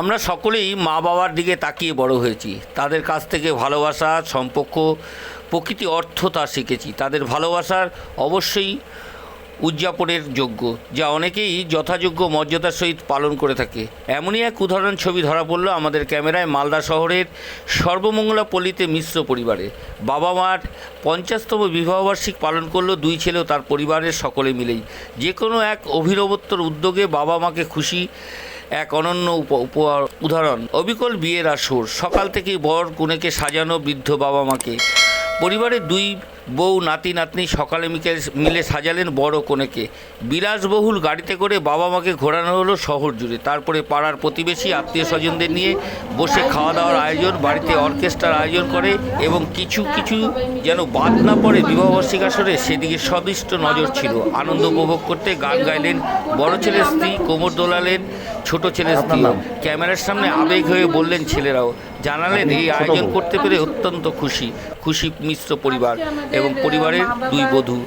আমরা সকলেই মা বাবার দিকে তাকিয়ে বড় হয়েছি। তাদের কাছ থেকে ভালোবাসা, সম্পর্ক, প্রকৃতি অর্থ তা শিখেছি। তাদের ভালোবাসার অবশ্যই উদযাপনের যোগ্য, যা অনেকেই যথাযোগ্য মর্যাদার সহিত পালন করে থাকে। এমনই এক উদাহরণ ছবি ধরা পড়ল আমাদের ক্যামেরায় মালদা শহরের সর্বমঙ্গলা পল্লীতে মিশ্র পরিবারে। বাবা মার পঞ্চাশতম বিবাহবার্ষিক পালন করল দুই ছেলে তার পরিবারের সকলে মিলেই। যে কোনো এক অভিনবত্বর উদ্যোগে বাবা মাকে খুশি এক অনন্য উদাহরণ। অবিকল বিয়ের আসর সকাল থেকেই বর কনেকে সাজানো বৃদ্ধ বাবা মাকে পরিবারের দুই বউ নাতি নাতনি সকালে মিকে মিলে সাজালেন বড় কনেকে। বিলাসবহুল গাড়িতে করে বাবা মাকে ঘোরানো হলো শহর জুড়ে। তারপরে পাড়ার প্রতিবেশী আত্মীয় স্বজনদের নিয়ে বসে খাওয়া দাওয়ার আয়োজন বাড়িতে অর্কেস্ট্রার আয়োজন করে এবং কিছু কিছু যেন বাদ না পড়ে বিবাহবার্ষিক আসরে সেদিকে সদিষ্ট নজর ছিল। আনন্দ উপভোগ করতে গান গাইলেন বড় ছেলের স্ত্রী কোমর দোলালেন ছোট ছেলের স্ত্রী। ক্যামেরার সামনে আবেগ হয়ে বললেন ছেলেরাও জানালেন এই আয়োজন করতে পেরে অত্যন্ত খুশি খুশি মিশ্র পরিবার এবং পরিবারের দুই বধূ।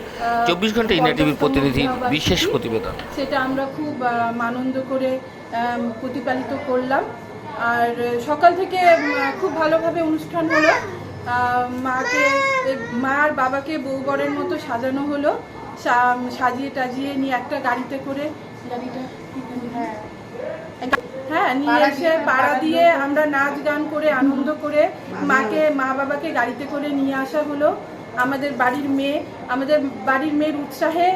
চব্বিশ ঘণ্টা ইন্ডিয়া টিভির প্রতিনিধির বিশেষ প্রতিবেদন। সেটা আমরা খুব আনন্দ করে প্রতিপালিত করলাম। আর সকাল থেকে খুব ভালোভাবে অনুষ্ঠান হলো। মাকে মা আর বাবাকে বউ বরের মতো সাজানো হলো। সা- সাজিয়ে টাজিয়ে নিয়ে একটা গাড়িতে করে গাড়িটা নিয়ে এসে পাড়া দিয়ে আমরা নাচ গান করে আনন্দ করে মাকে মা বাবাকে গাড়িতে করে নিয়ে আসা হলো। আমাদের বাড়ির মেয়ে আমাদের বাড়ির মেয়ের উৎসাহে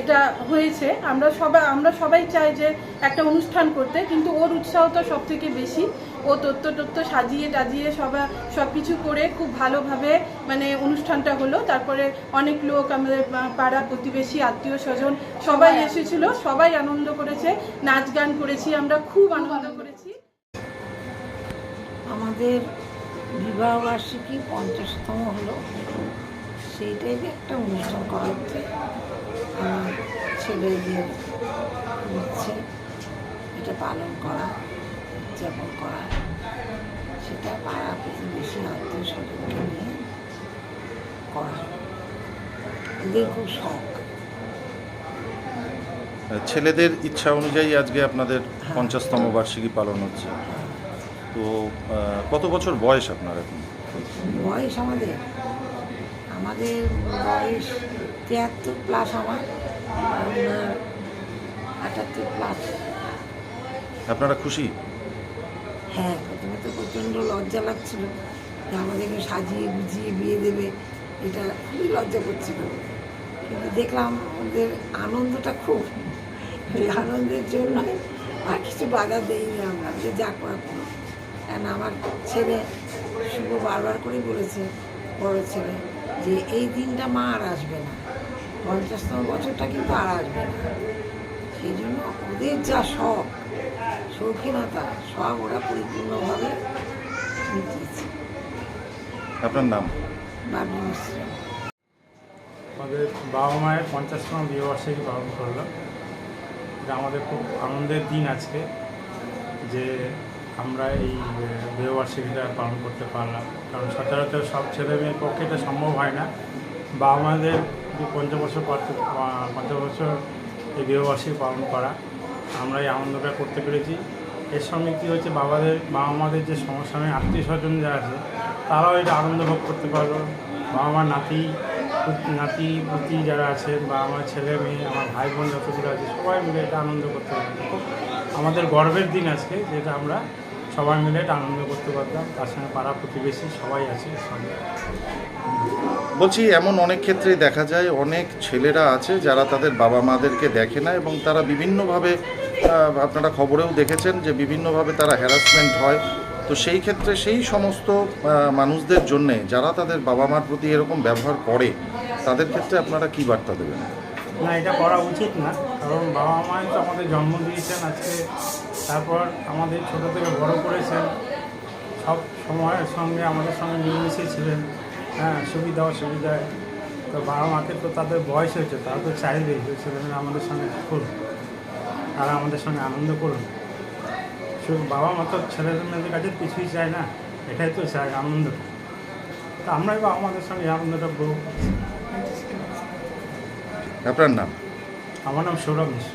এটা হয়েছে। আমরা সবাই আমরা সবাই চাই যে একটা অনুষ্ঠান করতে কিন্তু ওর উৎসাহ তো সব থেকে বেশি। ও তত্ত্ব তত্ত্ব সাজিয়ে টাজিয়ে সবাই সব কিছু করে খুব ভালোভাবে মানে অনুষ্ঠানটা হলো। তারপরে অনেক লোক আমাদের পাড়া প্রতিবেশী আত্মীয় স্বজন সবাই এসেছিল সবাই আনন্দ করেছে নাচ গান করেছি আমরা খুব আনন্দ করেছি। আমাদের বিবাহ বার্ষিকী পঞ্চাশতম হলো। সেইটাই একটা অনুষ্ঠান করা হচ্ছে। ছেলেদের হচ্ছে এটা পালন করা। উদযাপন করা সেটা পাড়া প্রতিবেশী আত্মীয় স্বজনকে নিয়ে করা এদের খুব শখ ছেলেদের ইচ্ছা অনুযায়ী আজকে আপনাদের পঞ্চাশতম বার্ষিকী পালন হচ্ছে। তো কত বছর বয়স আপনার এখন? বয়স আমাদের। আমাদের বয়স তিয়াত্তর প্লাস আমার আটাত্তর প্লাস আপনারা খুশি? হ্যাঁ। প্রথমে তো প্রচণ্ড লজ্জা লাগছিল। যে আমাদেরকে সাজিয়ে গুজিয়ে বিয়ে দেবে, এটা খুবই লজ্জা করছিল। কিন্তু দেখলাম ওদের আনন্দটা খুব। এই আনন্দের জন্য আর কিছু বাধা দেইনি আমরা, যে যা করা করো আমার ছেলে শুভ বারবার করেই বলেছে, বড় ছেলে, যে এই দিনটা মা আর আসবে না। পঞ্চাশতম বছরটা কিন্তু আর আসবে না। সেই জন্য ওদের যা শখ শৌখিনতা সব ওরা পরিপূর্ণভাবে মিটিয়েছে। আপনার নাম? বাবু মিশ্র। আমাদের বাবা মায়ের পঞ্চাশতম বিবাহবার্ষিকী পালন করল এটা আমাদের খুব আনন্দের দিন আজকে যে আমরা এই আহ, বিবাহবার্ষিকীটা পালন করতে পারলাম। কারণ সচরাচর সব ছেলে মেয়ের পক্ষে এটা সম্ভব হয় না। বাবা মাদের যে পঞ্চাশ বছর পর- পঞ্চাশ বছর এই বিবাহবার্ষিকী পালন করা। আমরা এই আনন্দটা করতে পেরেছি। এর সঙ্গে কী হচ্ছে বাবাদের বাবা মাদের যে সমস্যা আত্মীয় স্বজন যারা আছে, তারাও এটা আনন্দ ভোগ করতে পারল। বাবা মার নাতি নাতি, পুতি যারা আছেন বা আমার ছেলে মেয়ে, আমার ভাই বোন যতগুলো আছে, সবাই মিলে এটা আনন্দ করতে পারব আমাদের গর্বের দিন আজকে, যেটা আমরা সবাই মিলে আনন্দ করতে পারতাম। তার সঙ্গে পাড়া প্রতিবেশী সবাই আছে সঙ্গে। বলছি এমন অনেক ক্ষেত্রেই দেখা যায় অনেক ছেলেরা আছে যারা তাদের বাবা মাদেরকে দেখে না এবং তারা বিভিন্নভাবে আপনারা খবরেও দেখেছেন যে বিভিন্নভাবে তারা হ্যারাসমেন্ট হয়। তো সেই ক্ষেত্রে সেই সমস্ত মানুষদের জন্যে যারা তাদের বাবা মার প্রতি এরকম ব্যবহার করে তাদের ক্ষেত্রে আপনারা কী বার্তা দেবেন? না এটা করা উচিত না। কারণ বাবা মাই তো আমাদের জন্ম দিয়েছেন আজকে তারপর আমাদের ছোটো থেকে বড় করেছেন সব সময়ের সঙ্গে আমাদের সঙ্গে মিলেমিশে ছিলেন। হ্যাঁ সুবিধা অসুবিধায়। তো বাবা মাকে তো তাদের বয়স হয়েছে তারা তো চাইবেই যে ছেলেমেয়েরা আমাদের সঙ্গে করুন তারা আমাদের সঙ্গে আনন্দ করুন শুধু বাবা মা তো ছেলেমেয়েদের কাছে কিছুই চায় না এটাই তো চায় আনন্দ। তো আমরাই বাবা আমাদের সঙ্গে আনন্দটা উপভোগ আপনার নাম? আমার নাম সৌরভ মিশ্র।